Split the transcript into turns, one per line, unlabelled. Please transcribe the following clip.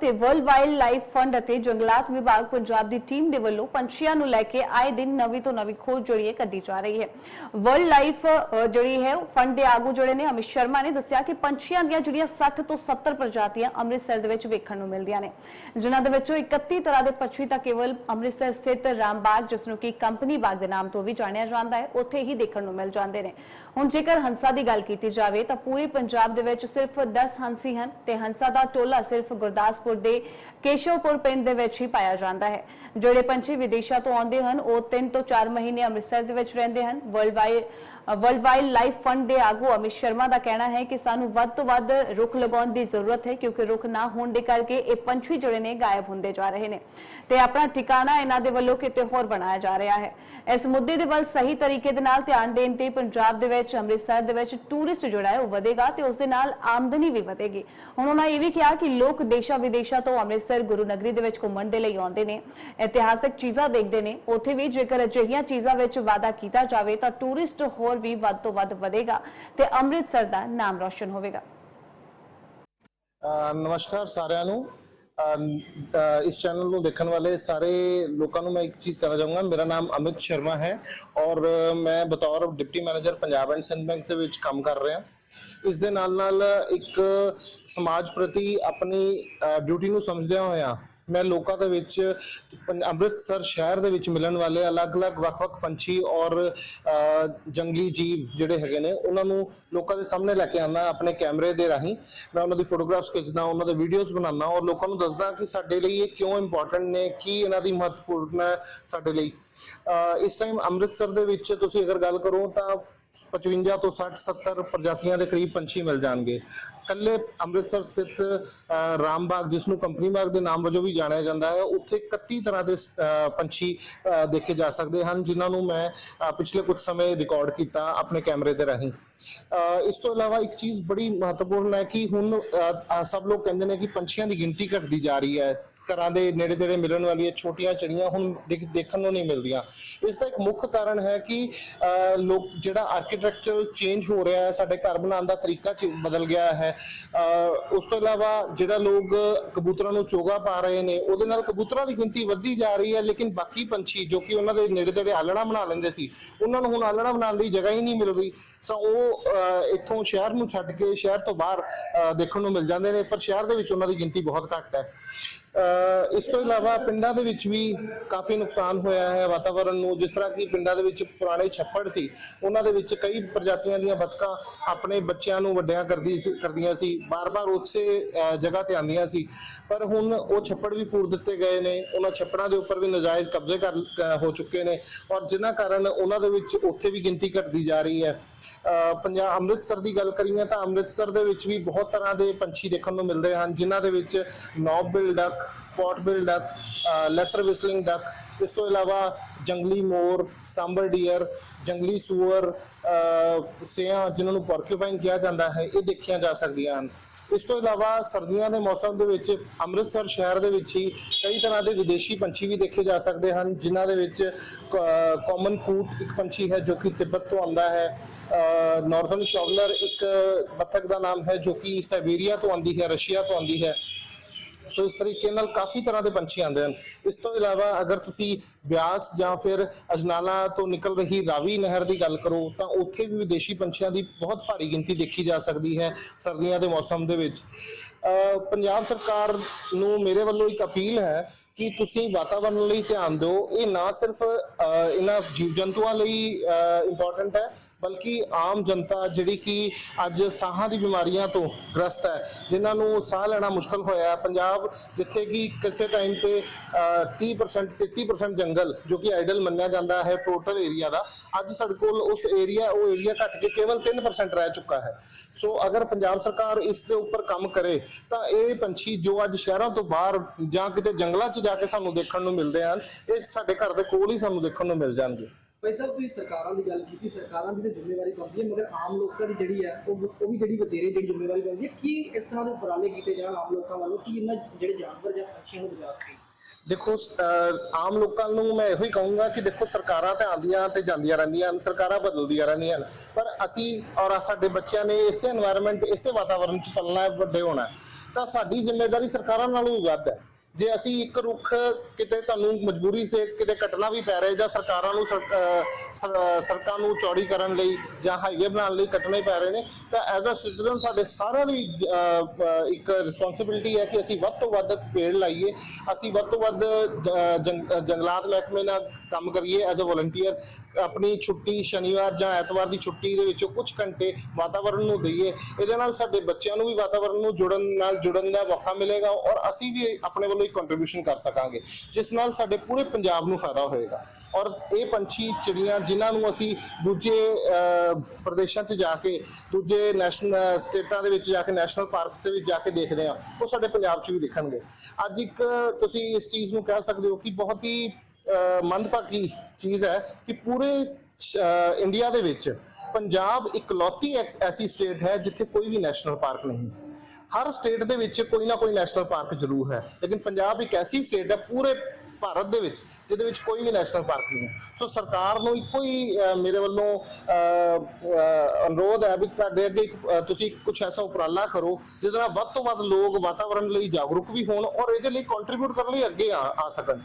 ਤੇ world wild life fund ਅਤੇ ਜੰਗਲਾਤ ਵਿਭਾਗ ਪੰਜਾਬ ਦੀ ਟੀਮ ਦੇ ਵੱਲੋਂ ਪੰਛੀਆਂ ਨੂੰ ਲੈ ਕੇ ਆਏ ਦਿਨ ਨਵੀਂ ਤੋਂ ਨਵੀਂ ਖੋਜ ਜਿਹੜੀ ਹੈ ਕੱਢੀ ਜਾ ਰਹੀ ਹੈ। ਵਰਲਡ ਲਾਈਫ ਜਿਹੜੀ ਹੈ ਫੰਡ ਦੇ ਆਗੂ ਜਿਹੜੇ ਨੇ ਅਮਿਤ ਸ਼ਰਮਾ ਨੇ ਦੱਸਿਆ ਕਿ ਪੰਛੀਆਂ ਦੀਆਂ ਜਿਹੜੀਆਂ 60 ਤੋਂ 70 ਪ੍ਰਜਾਤੀਆਂ ਅੰਮ੍ਰਿਤਸਰ ਦੇ ਵਿੱਚ ਵੇਖਣ ਨੂੰ ਮਿਲਦੀਆਂ ਨੇ। ਜਿਨ੍ਹਾਂ ਦੇ ਵਿੱਚੋਂ 31 ਤਰ੍ਹਾਂ ਦੇ ਪੰਛੀ ਤਾਂ ਕੇਵਲ ਅੰਮ੍ਰਿਤਸਰ ਸਥਿਤ ਰਾਮਬਾਗ, ਜਿਸ ਨੂੰ ਕਿ ਕੰਪਨੀ ਬਾਗ ਦੇ ਨਾਮ ਤੋਂ ਵੀ ਜਾਣਿਆ ਜਾਂਦਾ ਹੈ, ਉੱਥੇ ਹੀ ਦੇਖਣ ਨੂੰ ਮਿਲ ਜਾਂਦੇ ਨੇ। ਹੁਣ ਜੇਕਰ ਹੰਸਾ ਦੀ ਗੱਲ ਕੀਤੀ ਜਾਵੇ ਤਾਂ ਪੂਰੇ ਪੰਜਾਬ ਦੇ ਵਿੱਚ ਸਿਰਫ 10 ਹੰਸੀ ਹਨ ਤੇ ਹੰਸਾ ਦਾ ਟੋਲਾ ਸਿਰਫ ਗੁਰਦਾਸਪੁਰ ਦੇ ਕੇਸ਼ਵਪੁਰ ਪਿੰਡ ਦੇ ਵਿੱਚ ਹੀ ਪਾਇਆ ਜਾਂਦਾ ਹੈ। ਜਿਹੜੇ ਪੰਛੀ ਵਿਦੇਸ਼ਾਂ ਤੋਂ ਆਉਂਦੇ ਹਨ, ਉਹ 3 ਤੋਂ 4 ਮਹੀਨੇ ਅੰਮ੍ਰਿਤਸਰ ਦੇ ਵਿੱਚ ਰਹਿੰਦੇ ਹਨ। World wide world wild life fund ਦੇ ਆਗੂ ਅਮਿਤ ਸ਼ਰਮਾ ਦਾ ਕਹਿਣਾ ਹੈ ਕਿ ਸਾਨੂੰ ਵੱਧ ਤੋਂ ਵੱਧ ਰੁੱਖ ਲਗਾਉਣ ਦੀ ਜ਼ਰੂਰਤ ਹੈ, ਕਿਉਂਕਿ ਰੁੱਖ ਨਾ ਹੋਣ ਦੇ ਕਰਕੇ ਇਹ ਪੰਛੀ ਜਿਹੜੇ ਨੇ ਗਾਇਬ ਹੁੰਦੇ ਜਾ ਰਹੇ ਨੇ। ਤੇ ਆਪਣਾ ਟਿਕਾਣਾ ਇਹਨਾਂ ਦੇ ਵੱਲੋਂ ਕਿਤੇ ਹੋਰ ਬਣਾਇਆ ਜਾ ਰਿਹਾ ਹੈ। ਇਸ ਮੁੱਦੇ ਦੇ ਵੱਲ ਸਹੀ ਤਰੀਕੇ ਦੇ ਨਾਲ ਧਿਆਨ ਦੇਣ ਤੇ ਪੰਜਾਬ ਦੇ ਵਿੱਚ, ਅੰਮ੍ਰਿਤਸਰ ਦੇ ਵਿੱਚ ਟੂਰਿਸਟ ਜਿਹੜਾ ਹੈ ਉਹ ਵਧੇਗਾ ਤੇ ਉਸ ਦੇ ਨਾਲ ਆਮਦਨੀ ਵੀ ਵਧੇਗੀ। ਹੁਣ ਉਹਨਾਂ ਇਹ ਵੀ ਕਿਹਾ ਕਿ ਲੋਕ ਦੇਸ਼ਾਂ ਵਿਦੇਸ਼ਾਂ ਤੋਂ ਅੰਮ੍ਰਿਤਸਰ ਗੁਰੂ ਨਗਰੀ ਦੇ ਵਿੱਚ ਘੁੰਮਣ ਦੇ ਲਈ ਆਉਂਦੇ ਨੇ। ਇਤਿਹਾਸਕ ਚੀਜ਼ਾਂ ਦੇਖਦੇ ਨੇ। ਉੱਥੇ ਵੀ ਜੇਕਰ ਅਜਿਹੀਆਂ ਚੀਜ਼ਾਂ ਵਿੱਚ ਵਾਅਦਾ ਕੀਤਾ ਜਾਵੇ, ਤਾਂ ਟੂਰਿਸਟ ਹੋਰ ਵੀ ਵੱਧ ਤੋਂ ਵੱਧ ਵਧੇਗਾ ਤੇ ਅੰਮ੍ਰਿਤਸਰ ਦਾ ਨਾਮ ਰੌਸ਼ਨ ਹੋਵੇਗਾ।
ਨਮਸਕਾਰ ਸਾਰਿਆਂ ਨੂੰ। ਇਸ ਚੈਨਲ ਨੂੰ ਦੇਖਣ ਵਾਲੇ ਸਾਰੇ ਲੋਕਾਂ ਨੂੰ ਮੈਂ ਇੱਕ ਚੀਜ਼ ਕਹਿਣਾ ਚਾਹੂੰਗਾ। ਮੇਰਾ ਨਾਮ ਅਮਿਤ ਸ਼ਰਮਾ ਹੈ ਔਰ ਮੈਂ ਬਤੌਰ deputy manager Punjab and Sind bank ਦੇ ਵਿੱਚ ਕੰਮ ਕਰ ਰਿਹਾ। ਇਸ ਦੇ ਨਾਲ ਨਾਲ ਇੱਕ ਸਮਾਜ ਪ੍ਰਤੀ ਆਪਣੀ ਡਿਊਟੀ ਨੂੰ ਸਮਝਦਿਆਂ ਹੋਇਆਂ ਮੈਂ ਲੋਕਾਂ ਦੇ ਵਿੱਚ ਅੰਮ੍ਰਿਤਸਰ ਸ਼ਹਿਰ ਦੇ ਵਿੱਚ ਮਿਲਣ ਵਾਲੇ ਅਲੱਗ-ਅਲੱਗ ਵੱਖ-ਵੱਖ ਪੰਛੀ ਔਰ ਜੰਗਲੀ ਜੀਵ ਜਿਹੜੇ ਹੈਗੇ ਨੇ ਉਹਨਾਂ ਨੂੰ ਲੋਕਾਂ ਦੇ ਸਾਹਮਣੇ ਲੈ ਕੇ ਆਉਂਦਾ ਆਪਣੇ ਕੈਮਰੇ ਦੇ ਰਾਹੀਂ। ਮੈਂ ਉਹਨਾਂ ਦੀ ਫੋਟੋਗ੍ਰਾਫਸ ਖਿੱਚਦਾ ਉਹਨਾਂ ਦੇ ਵੀਡੀਓਜ਼ ਬਣਾਉਂਦਾ ਔਰ ਲੋਕਾਂ ਨੂੰ ਦੱਸਦਾ ਕਿ ਸਾਡੇ ਲਈ ਇਹ ਕਿਉਂ ਇੰਪੋਰਟੈਂਟ ਨੇ ਕੀ ਇਹਨਾਂ ਦੀ ਮਹੱਤਵਪੂਰਨ ਹੈ ਸਾਡੇ ਲਈ। ਅਹ, ਇਸ ਟਾਈਮ ਅੰਮ੍ਰਿਤਸਰ ਦੇ ਵਿੱਚ ਤੁਸੀਂ ਅਗਰ ਗੱਲ ਕਰੋ ਤਾਂ 55 ਤੋਂ 60 70 ਪ੍ਰਜਾਤੀਆਂ ਦੇ ਕਰੀਬ ਪੰਛੀ ਮਿਲ ਜਾਣਗੇ। ਕੱਲੇ ਅੰਮ੍ਰਿਤਸਰ ਸਥਿਤ ਰਾਮਬਾਗ ਜਿਸ ਨੂੰ ਕੰਪਨੀ ਬਾਗ ਦੇ ਨਾਮ ਵਜੋਂ ਵੀ ਜਾਣਿਆ ਜਾਂਦਾ ਹੈ, ਉੱਥੇ 31 ਤਰ੍ਹਾਂ ਦੇ ਪੰਛੀ ਦੇਖੇ ਜਾ ਸਕਦੇ ਹਨ, ਜਿਨ੍ਹਾਂ ਨੂੰ ਮੈਂ ਪਿਛਲੇ ਕੁਝ ਸਮੇਂ ਰਿਕਾਰਡ ਕੀਤਾ ਆਪਣੇ ਕੈਮਰੇ ਦੇ ਰਾਹੀਂ। ਇਸ ਤੋਂ ਇਲਾਵਾ ਇੱਕ ਚੀਜ਼ ਬੜੀ ਮਹੱਤਵਪੂਰਨ ਹੈ ਕਿ ਹੁਣ ਸਭ ਲੋਕ ਕਹਿੰਦੇ ਨੇ ਕਿ ਪੰਛੀਆਂ ਦੀ ਗਿਣਤੀ ਘਟਦੀ ਜਾ ਰਹੀ ਹੈ। ਘਰਾਂ ਦੇ ਨੇੜੇ ਤੇੜੇ ਮਿਲਣ ਵਾਲੀਆਂ ਛੋਟੀਆਂ ਚਿੜੀਆਂ ਹੁਣ ਦੇਖ- ਦੇਖਣ ਨੂੰ ਨਹੀਂ ਮਿਲਦੀਆਂ। ਇਸ ਦਾ ਇੱਕ ਮੁੱਖ ਕਾਰਨ ਹੈ ਕਿ ਅਹ, ਲੋਕ ਜਿਹੜਾ ਆਰਕੀਟੈਕਚਰ ਚੇਂਜ ਹੋ ਰਿਹਾ ਹੈ ਸਾਡੇ ਘਰ ਬਣਾਉਣ ਦਾ ਤਰੀਕਾ ਚ ਬਦਲ ਗਿਆ ਹੈ। ਅਹ, ਉਸ ਤੋਂ ਇਲਾਵਾ ਜਿਹੜਾ ਲੋਕ ਕਬੂਤਰਾਂ ਨੂੰ ਚੋਗਾ ਪਾ ਰਹੇ ਨੇ ਉਹਦੇ ਨਾਲ ਕਬੂਤਰਾਂ ਦੀ ਗਿਣਤੀ ਵੱਧਦੀ ਜਾ ਰਹੀ ਹੈ ਲੇਕਿਨ ਬਾਕੀ ਪੰਛੀ ਜੋ ਕਿ ਉਹਨਾਂ ਦੇ ਨੇੜੇ ਤੇੜੇ ਆਲਣਾ ਬਣਾ ਲੈਂਦੇ ਸੀ ਉਹਨਾਂ ਨੂੰ ਹੁਣ ਆਲਣਾ ਬਣਾਉਣ ਲਈ ਜਗ੍ਹਾ ਹੀ ਨਹੀਂ ਮਿਲ ਰਹੀ। ਸੋ ਉਹ ਅਹ, ਇੱਥੋਂ ਸ਼ਹਿਰ ਨੂੰ ਛੱਡ ਕੇ ਸ਼ਹਿਰ ਤੋਂ ਬਾਹਰ ਅਹ, ਦੇਖਣ ਨੂੰ ਮਿਲ ਜਾਂਦੇ ਨੇ ਪਰ ਸ਼ਹਿਰ ਦੇ ਵਿੱਚ ਉਹਨਾਂ ਦੀ ਗਿਣਤੀ ਬਹੁਤ ਘੱਟ ਹੈ। ਇਸ ਤੋਂ ਇਲਾਵਾ ਪਿੰਡਾਂ ਦੇ ਵਿੱਚ ਵੀ ਕਾਫੀ ਨੁਕਸਾਨ ਹੋਇਆ ਹੈ ਵਾਤਾਵਰਣ ਨੂੰ। ਜਿਸ ਤਰ੍ਹਾਂ ਕਿ ਪਿੰਡਾਂ ਦੇ ਵਿੱਚ ਪੁਰਾਣੇ ਛੱਪੜ ਸੀ, ਉਹਨਾਂ ਦੇ ਵਿੱਚ ਕਈ ਪ੍ਰਜਾਤੀਆਂ ਦੀਆਂ ਬਤਕਾਂ ਆਪਣੇ ਬੱਚਿਆਂ ਨੂੰ ਵੱਡਿਆਂ ਕਰਦੀ ਸੀ ਕਰਦੀਆਂ ਸੀ। ਬਾਰ-ਬਾਰ ਉਸੇ ਜਗ੍ਹਾ ਤੇ ਆਉਂਦੀਆਂ ਸੀ। ਪਰ ਹੁਣ ਉਹ ਛੱਪੜ ਵੀ ਪੂਰ ਦਿੱਤੇ ਗਏ ਨੇ। ਉਹਨਾਂ ਛੱਪੜਾਂ ਦੇ ਉੱਪਰ ਵੀ ਨਜਾਇਜ਼ ਕਬਜ਼ੇ ਕਰ ਹੋ ਚੁੱਕੇ ਨੇ। ਔਰ ਜਿਨ੍ਹਾਂ ਕਾਰਨ ਉਹਨਾਂ ਦੇ ਵਿੱਚ ਉੱਥੇ ਵੀ ਗਿਣਤੀ ਘਟਦੀ ਜਾ ਰਹੀ ਹੈ। ਪੰਜਾਬ ਅੰਮ੍ਰਿਤਸਰ ਦੀ ਗੱਲ ਕਰੀਏ ਤਾਂ ਅੰਮ੍ਰਿਤਸਰ ਦੇ ਵਿੱਚ ਵੀ ਬਹੁਤ ਤਰ੍ਹਾਂ ਦੇ ਪੰਛੀ ਦੇਖਣ ਨੂੰ ਮਿਲਦੇ ਹਨ ਜਿਨ੍ਹਾਂ ਦੇ ਵਿੱਚ knob bill duck spot bill duck lesser whistling duck ਇਸ ਤੋਂ ਇਲਾਵਾ ਜੰਗਲੀ ਮੋਰ ਸਾਂਬਰ ਡੀਅਰ ਜੰਗਲੀ ਸੂਰ ਅਹ, ਸਿਆਂ ਜਿਨ੍ਹਾਂ ਨੂੰ ਪੋਰਕਿਊਪਾਈਨ ਕਿਹਾ ਜਾਂਦਾ ਹੈ ਇਹ ਦੇਖੀਆਂ ਜਾ ਸਕਦੀਆਂ ਹਨ। ਇਸ ਤੋਂ ਇਲਾਵਾ ਸਰਦੀਆਂ ਦੇ ਮੌਸਮ ਦੇ ਵਿੱਚ ਅੰਮ੍ਰਿਤਸਰ ਸ਼ਹਿਰ ਦੇ ਵਿੱਚ ਹੀ ਕਈ ਤਰ੍ਹਾਂ ਦੇ ਵਿਦੇਸ਼ੀ ਪੰਛੀ ਵੀ ਦੇਖੇ ਜਾ ਸਕਦੇ ਹਨ, ਜਿਨ੍ਹਾਂ ਦੇ ਵਿੱਚ ਕਾਮਨ ਕੂਟ ਇੱਕ ਪੰਛੀ ਹੈ ਜੋ ਕਿ ਤਿੱਬਤ ਤੋਂ ਆਉਂਦਾ ਹੈ। ਨਾਰਥਰਨ ਸ਼ੌਗਲਰ ਇੱਕ ਬੱਤਖ ਦਾ ਨਾਮ ਹੈ ਜੋ ਕਿ ਸਾਈਬੇਰੀਆ ਤੋਂ ਆਉਂਦੀ ਹੈ, ਰਸ਼ੀਆ ਤੋਂ ਆਉਂਦੀ ਹੈ। ਸੋ ਇਸ ਤਰੀਕੇ ਨਾਲ ਕਾਫੀ ਤਰ੍ਹਾਂ ਦੇ ਪੰਛੀ ਆਉਂਦੇ ਹਨ। ਇਸ ਤੋਂ ਇਲਾਵਾ ਅਗਰ ਤੁਸੀਂ ਬਿਆਸ ਜਾਂ ਫਿਰ ਅਜਨਾਲਾ ਤੋਂ ਨਿਕਲ ਰਹੀ ਰਾਵੀ ਨਹਿਰ ਦੀ ਗੱਲ ਕਰੋ, ਤਾਂ ਉੱਥੇ ਵੀ ਵਿਦੇਸ਼ੀ ਪੰਛੀਆਂ ਦੀ ਬਹੁਤ ਭਾਰੀ ਗਿਣਤੀ ਦੇਖੀ ਜਾ ਸਕਦੀ ਹੈ ਸਰਦੀਆਂ ਦੇ ਮੌਸਮ ਦੇ ਵਿੱਚ। ਪੰਜਾਬ ਸਰਕਾਰ ਨੂੰ ਮੇਰੇ ਵੱਲੋਂ ਇੱਕ ਅਪੀਲ ਹੈ ਕਿ ਤੁਸੀਂ ਵਾਤਾਵਰਣ ਲਈ ਧਿਆਨ ਦਿਓ। ਇਹ ਨਾ ਸਿਰਫ ਇਹਨਾਂ ਜੀਵ ਜੰਤੂਆਂ ਲਈ ਇੰਪੋਰਟੈਂਟ ਹੈ ਬਲਕਿ ਆਮ ਜਨਤਾ ਜਿਹੜੀ ਕਿ ਅੱਜ ਸਾਹਾਂ ਦੀ ਬਿਮਾਰੀਆਂ ਤੋਂ ਗ੍ਰਸਤ ਹੈ ਜਿਨ੍ਹਾਂ ਨੂੰ ਸਾਹ ਲੈਣਾ ਮੁਸ਼ਕਲ ਹੋਇਆ ਹੈ। ਪੰਜਾਬ ਜਿੱਥੇ ਕਿ ਕਿਸੇ ਟਾਈਮ ਤੇ ਅਹ, 30% 33% ਜੰਗਲ ਜੋ ਕਿ ਆਈਡਲ ਮੰਨਿਆ ਜਾਂਦਾ ਹੈ ਟੋਟਲ ਏਰੀਆ ਦਾ ਅੱਜ ਸਾਡੇ ਕੋਲ ਉਸ ਏਰੀਆ ਉਹ ਏਰੀਆ ਘਟ ਕੇ ਕੇਵਲ 3% ਰਹਿ ਚੁੱਕਾ ਹੈ। ਸੋ ਅਗਰ ਪੰਜਾਬ ਸਰਕਾਰ ਇਸ ਦੇ ਉੱਪਰ ਕੰਮ ਕਰੇ ਤਾਂ ਇਹ ਪੰਛੀ ਜੋ ਅੱਜ ਸ਼ਹਿਰਾਂ ਤੋਂ ਬਾਹਰ ਜਾਂ ਕਿਤੇ ਜੰਗਲਾਂ 'ਚ ਜਾ ਕੇ ਸਾਨੂੰ ਦੇਖਣ ਨੂੰ ਮਿਲਦੇ ਹਨ ਇਹ ਸਾਡੇ ਘਰ ਦੇ ਕੋਲ ਹੀ ਸਾਨੂੰ ਦੇਖਣ ਨੂੰ ਮਿਲ ਜਾਣਗੇ।
ਭਾਈ ਸਾਹਿਬ, ਤੁਸੀਂ ਸਰਕਾਰਾਂ ਦੀ ਗੱਲ ਕੀਤੀ, ਸਰਕਾਰਾਂ ਦੀ ਜ਼ਿੰਮੇਵਾਰੀ ਬਣਦੀ ਹੈ, ਮਗਰ ਆਮ ਲੋਕਾਂ ਦੀ ਜਿਹੜੀ ਹੈ, ਉਹ ਉਹ ਵੀ ਜਿਹੜੀ ਵਧੇਰੇ ਜਿਹੜੀ ਜ਼ਿੰਮੇਵਾਰੀ ਬਣਦੀ ਹੈ, ਕੀ ਇਸ ਤਰ੍ਹਾਂ ਦੇ ਉਪਰਾਲੇ ਕੀਤੇ ਜਾਣ ਆਮ ਲੋਕਾਂ ਵੱਲੋਂ? ਕਿ ਇਹਨਾਂ ਜਿਹੜੇ ਜਾਨਵਰ ਜਾਂ ਪੰਛੀਆਂ ਨੂੰ ਬਚਾ ਸਕੇ
ਦੇਖੋ ਆਮ ਲੋਕਾਂ ਨੂੰ ਮੈਂ ਇਹੋ ਹੀ ਕਹੂੰਗਾ ਕਿ ਦੇਖੋ, ਸਰਕਾਰਾਂ ਤਾਂ ਆਂਦੀਆਂ ਤੇ ਜਾਂਦੀਆਂ ਰਹਿੰਦੀਆਂ ਹਨ, ਸਰਕਾਰਾਂ ਬਦਲਦੀਆਂ ਰਹਿੰਦੀਆਂ ਹਨ। ਪਰ ਅਸੀਂ ਔਰ ਸਾਡੇ ਬੱਚਿਆਂ ਨੇ ਇਸੇ এনवायरमेंट ਇਸੇ ਵਾਤਾਵਰਣ 'ਚ ਪਲਣਾ ਵੱਡੇ ਹੋਣਾ ਤਾਂ ਸਾਡੀ ਜ਼ਿੰਮੇਵਾਰੀ ਸਰਕਾਰਾਂ ਨਾਲੋਂ ਵੱਧ ਹੈ। ਜੇ ਅਸੀਂ ਇੱਕ ਰੁੱਖ ਕਿਤੇ ਸਾਨੂੰ ਮਜਬੂਰੀ ਸੇ ਕਿਤੇ ਕੱਟਣਾ ਵੀ ਪੈ ਰਿਹਾ ਜਾਂ ਸਰਕਾਰਾਂ ਨੂੰ ਸੜਕ- ਸੜਕਾਂ ਨੂੰ ਚੌੜੀ ਕਰਨ ਲਈ ਜਾਂ ਹਾਈਵੇ ਬਣਾਉਣ ਲਈ ਕੱਟਣੇ ਪੈ ਰਹੇ ਨੇ, ਤਾਂ ਐਜ਼ ਅ ਸਿਟੀਜ਼ਨ ਸਾਡੇ ਸਾਰਿਆਂ ਦੀ ਇੱਕ ਰਿਸਪੌਂਸਿਬਿਲਟੀ ਹੈ ਕਿ ਅਸੀਂ ਵੱਧ ਤੋਂ ਵੱਧ ਪੇੜ ਲਾਈਏ, ਅਸੀਂ ਵੱਧ ਤੋਂ ਵੱਧ ਜੰਗ- ਜੰਗਲਾਤ ਮਹਿਕਮੇ ਨਾਲ ਕੰਮ ਕਰੀਏ ਐਜ਼ ਅ ਵੋਲੰਟੀਅਰ ਆਪਣੀ ਛੁੱਟੀ ਸ਼ਨੀਵਾਰ ਜਾਂ ਐਤਵਾਰ ਦੀ ਛੁੱਟੀ ਦੇ ਵਿੱਚੋਂ ਕੁਝ ਘੰਟੇ ਵਾਤਾਵਰਣ ਨੂੰ ਦਈਏ, ਇਹਦੇ ਨਾਲ ਸਾਡੇ ਬੱਚਿਆਂ ਨੂੰ ਵੀ ਵਾਤਾਵਰਣ ਨੂੰ ਜੁੜਨ ਨਾਲ ਜੁੜਨ ਦਾ ਮੌਕਾ ਮਿਲੇਗਾ ਔਰ ਅਸੀਂ ਵੀ ਆਪਣੇ ਵੱਲੋਂ ਕੰਟਰੀਬਿਊਸ਼ਨ ਕਰ ਸਕਾਂਗੇ, ਜਿਸ ਨਾਲ ਸਾਡੇ ਪੂਰੇ ਪੰਜਾਬ ਨੂੰ ਫਾਇਦਾ ਹੋਏਗਾ। ਔਰ ਇਹ ਪੰਛੀ ਚਿੜੀਆਂ ਜਿਨ੍ਹਾਂ ਨੂੰ ਅਸੀਂ ਦੂਜੇ ਪ੍ਰਦੇਸ਼ਾਂ 'ਚ ਜਾ ਕੇ, ਦੂਜੇ ਨੈਸ਼ਨਲ ਸਟੇਟਾਂ ਦੇ ਵਿੱਚ ਜਾ ਕੇ ਨੈਸ਼ਨਲ ਪਾਰਕ ਦੇ ਵਿੱਚ ਜਾ ਕੇ ਦੇਖਦੇ ਆ ਉਹ ਸਾਡੇ ਪੰਜਾਬ 'ਚ ਵੀ ਦਿਖਣਗੇ। ਅੱਜ ਇੱਕ ਤੁਸੀਂ ਇਸ ਚੀਜ਼ ਨੂੰ ਕਹਿ ਸਕਦੇ ਹੋ ਕਿ ਬਹੁਤ ਹੀ ਮੰਦਭਾਗੀ ਚੀਜ਼ ਹੈ ਕਿ ਪੂਰੇ ਇੰਡੀਆ ਦੇ ਵਿੱਚ ਪੰਜਾਬ ਇਕਲੌਤੀ ਐਸੀ ਸਟੇਟ ਹੈ ਜਿੱਥੇ ਕੋਈ ਵੀ ਨੈਸ਼ਨਲ ਪਾਰਕ ਨਹੀਂ। ਹਰ ਸਟੇਟ ਦੇ ਵਿੱਚ ਕੋਈ ਨਾ ਕੋਈ ਨੈਸ਼ਨਲ ਪਾਰਕ ਜ਼ਰੂਰ ਹੈ। ਲੇਕਿਨ ਪੰਜਾਬ ਇੱਕ ਐਸੀ ਸਟੇਟ ਹੈ ਪੂਰੇ ਭਾਰਤ ਦੇ ਵਿੱਚ ਜਿਹਦੇ ਵਿੱਚ ਕੋਈ ਵੀ ਨੈਸ਼ਨਲ ਪਾਰਕ ਨਹੀਂ ਹੈ। ਸੋ ਸਰਕਾਰ ਨੂੰ ਇੱਕੋ ਹੀ ਮੇਰੇ ਵੱਲੋਂ ਅਨੁਰੋਧ ਹੈ ਵੀ ਤੁਹਾਡੇ ਅੱਗੇ ਇੱਕ, ਤੁਸੀਂ ਕੁਝ ਐਸਾ ਉਪਰਾਲਾ ਕਰੋ ਜਿਹਦੇ ਨਾਲ ਵੱਧ ਤੋਂ ਵੱਧ ਲੋਕ ਵਾਤਾਵਰਣ ਲਈ ਜਾਗਰੂਕ ਵੀ ਹੋਣ ਔਰ ਇਹਦੇ ਲਈ ਕੰਟਰੀਬਿਊਟ ਕਰਨ ਲਈ ਅੱਗੇ ਆ ਆ ਸਕਣ।